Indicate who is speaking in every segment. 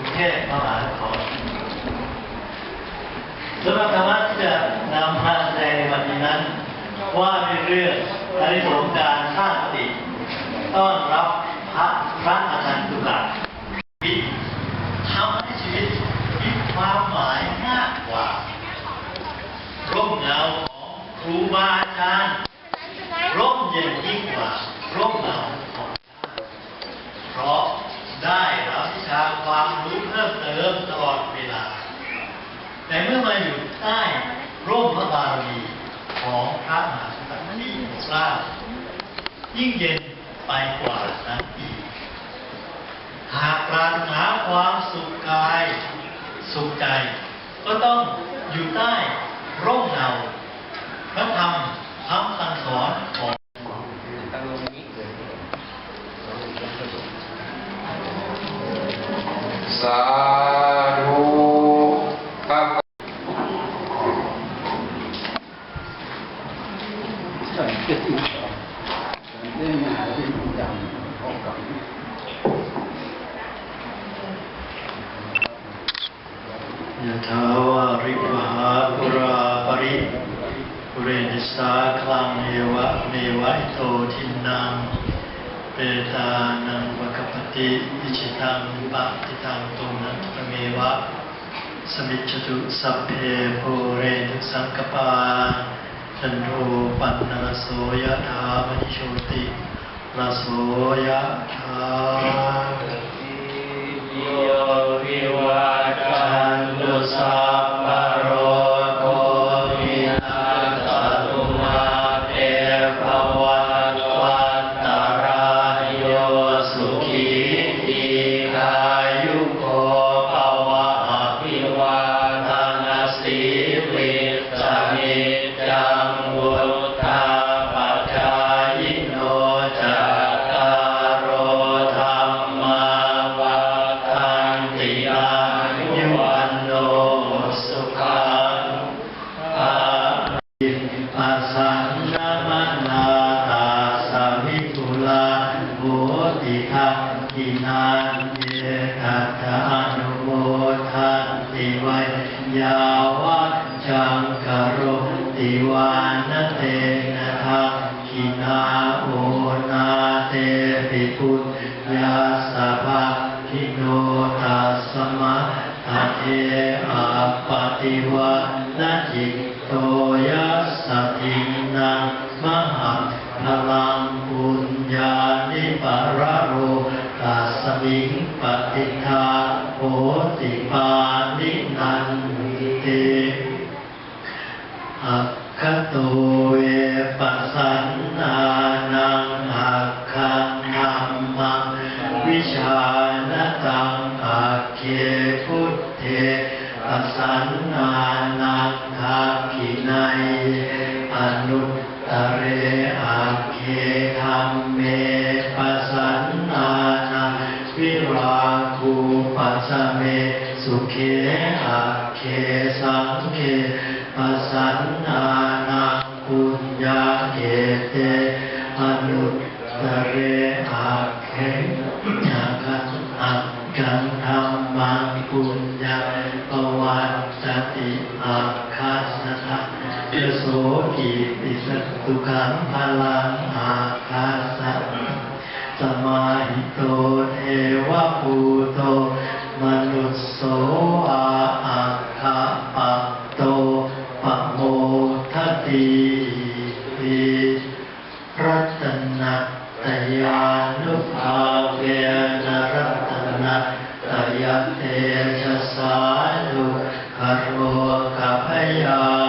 Speaker 1: มและจากกรุงเทพมหานครสำหรับธรรมะที่จะนำมาแสดงในวันนี้นั้น ว่าในเรื่องอานิสงส์การสร้างสติต้อนรับพระพระอาจารย์ตุกะที่ทำให้ชีวิตมีความหมายมากกว่าร่มเงาของครูบาอาจารย์ร่มเย็นยิ่งกว่าร่มเงาของชาติเพราะได้รับวิชาความรู้เพิ่มเติมตลอดเวลา แต่เมื่อมาอยู่ใต้ร่มพระบารมีของพระมหากษัตริย์ที่ทรงราชยิ่ง เย็นไปกว่านั้นอีก หากปรารถนาความสุขกาย สุขใจ ก็ต้องอยู่ใต้ร่มเงาพระธรรมคำสั่งสอนของ
Speaker 2: สาธุครับ
Speaker 3: ฉันเป็นอีกฉันได้มาที่ประจำของกับ
Speaker 1: ยะถาวาริวหาปุราปริปุเรนติสาคลังเอวะเมวะอิโตทินังเปตานังวะกปปติอิชิตังปะติตังตุนันตเมวะสมิจจตุสัพเพโพเรนตุสังกปาจันโทปันนาโสยะถามณิโชติลาโสยะถา
Speaker 4: โยวิวา ตุสั ติวยยาวัจจัง
Speaker 1: กโรติวานเตนะทักขินาโอนาเตปิพุทยาสะภะทิโนตัสสมะทะเทอาปฏิวะนะจิตโตยัสสะทินังมหาพลังปุญญานิปะระโรตัสสมิงปฏิทา โหติปานินันติอัคคโตเวปัสสันนานังอัคคังธรรมังวิชาณตังอัคเคพุทเทปัสสันนานังทักขินัยอนุตตเรอัค สุเขอัคเคสังเคปัสสันนานังปุญญาเกเตอนุตตเรอัคเคอาคันอักขังธรรมังปุญญาปวัตตติอัคคัสสะยโสกิปิสตุขังพลังอาคัสสะสมาหิโตเทวปูโต มนุสโสอาอัคคปะโตปะโมทติปิรัตนะตยานุภาเวนรัตนะตยเตชะสานุคโรกพยาเวรา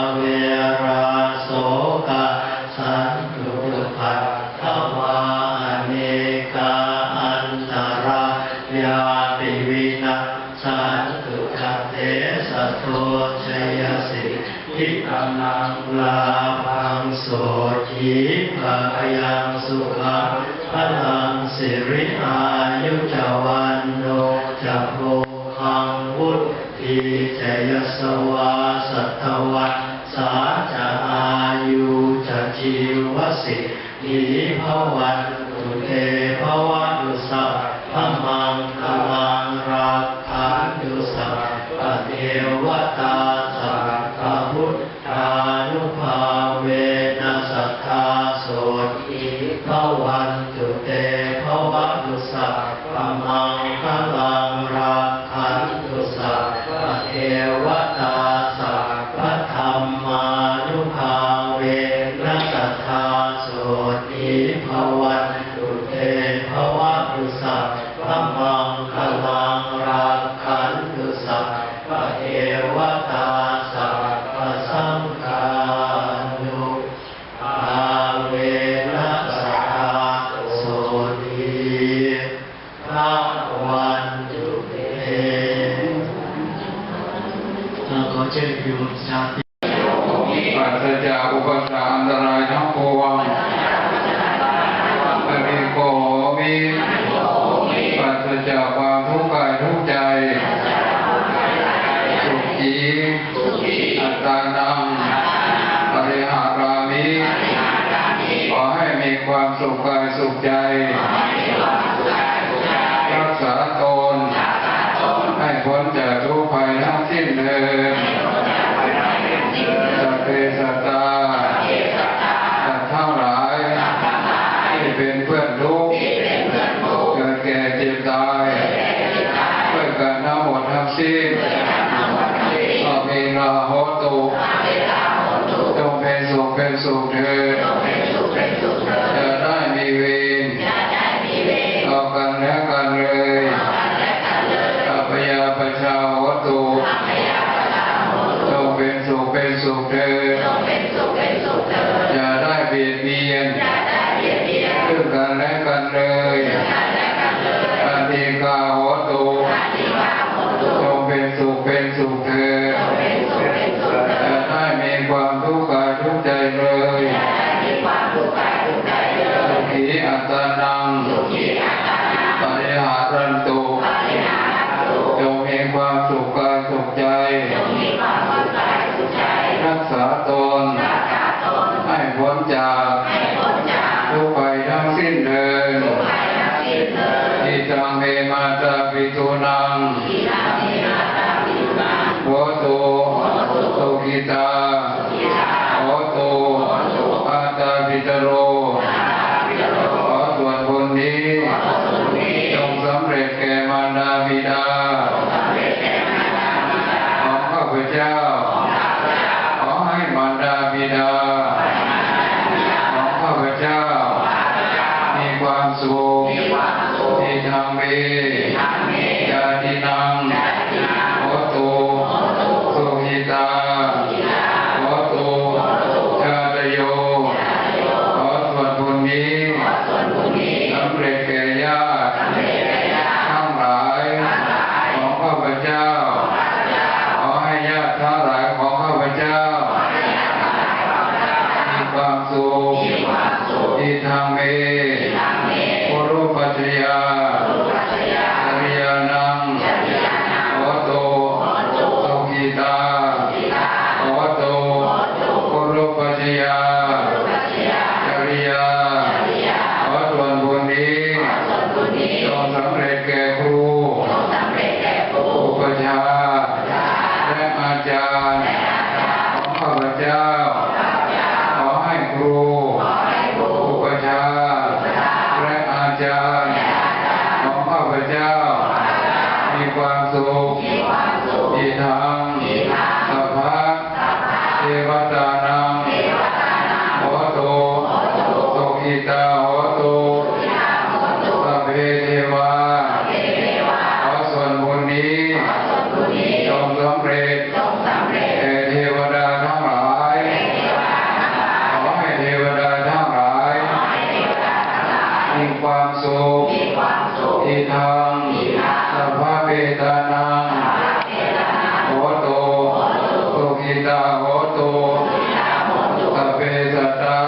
Speaker 1: ภายังสุขังพลังสิริอายุจวันโนจะโรคังวุฒิจยสวาสัตวัตสาจะอายุจะชีวสิทธิภวันตุเตภวะ 看了？ ต
Speaker 2: นังปริหารตนตุจงมีความสุขกายสุขใจ รักษาตน ให้พ้นจากทุกไปทั้งสิ้นเดิที่จังเมมาจาปิตุนังโอตุสุกิตาโอตุอาตาปิตโร สำเร็จแก่เทวดาทั้งหลาย ขอให้เทวดาทั้งหลายมีความสุขที่ทางสัพพะเปตานาโหตโตกิตาโหโตสัพเพสัตา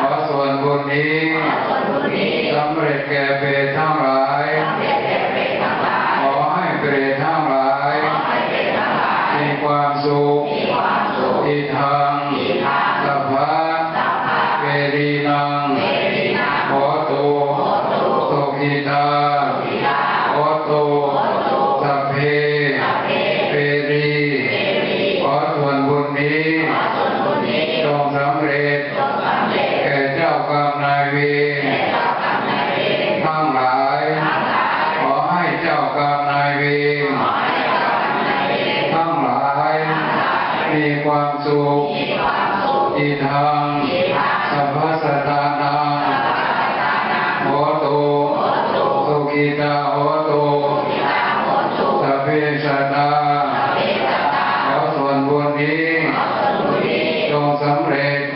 Speaker 2: ขอสวนบุญนี้สำเร็จแก่เปทั้ องสามเร Então, Sambhrit